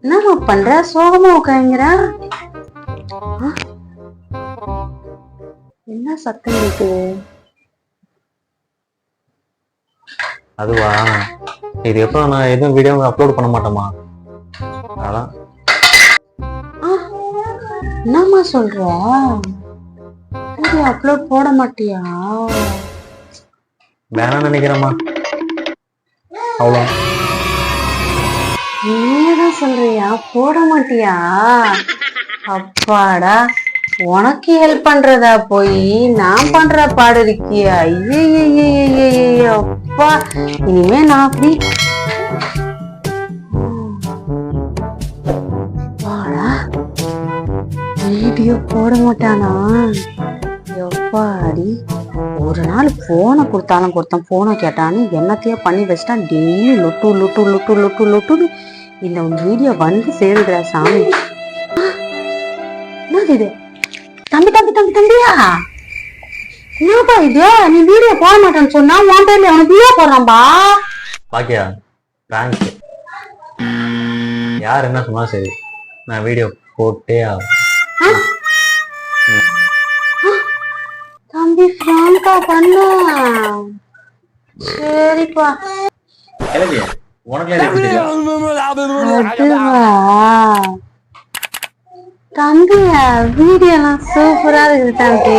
என்னம்மா பண்ற? சோகமா உட்காங்கிறா என்ன சத்தம் கேக்குது? அதுவா? இது எப்போ நான் எதுவும் வீடியோ அப்லோட் பண்ண மாட்டேமா அதான். என்னம்மா சொல்ற? வீடியோ அப்லோட் போட மாட்டியா? வேணாம் நினைக்கிறேம்மா. அவ்வளோ நீதான் சொல்றியா? போட மாட்டியா? அப்பாடா உனக்கு ஹெல்ப் பண்றதா போய் நான் பண்ற பாடு இருக்கியா ஐயோ அப்பா. இனிமே நான் அப்படி வீடியோ போட மாட்டானா? எப்பாடி ஒரு நாள் போனை கொடுத்தாலும் கொடுத்தான் போனை கேட்டான்னு என்னத்தையோ பண்ணி வச்சுட்டான் டெய்லி லுட்டு லுட்டு லுட்டு லுட்டு லுட்டுன்னு இந்த வீடியோ வந்து சேருதுடா சாமி. என்னது இது? தம்பி தம்பி தம்பி தம்பியா? என்னப்பா இது? நீ வீடியோ போட மாட்டேன்னு சொன்னா உன் பேர்ல உனக்கு வீடியோ போடுறான்பா? பாக்கியா தேங்க்ஸ் யார் என்ன சொன்னா சரி நான் வீடியோ போட்டே ஆகும் ஃப்ராங்கா பண்ண சரிப்பா. கிளம்பி உனக்கு எப்படி தெரியும்? அதுவா தம்பி வீடியோ எல்லாம் சூப்பரா இருக்குது தம்பி.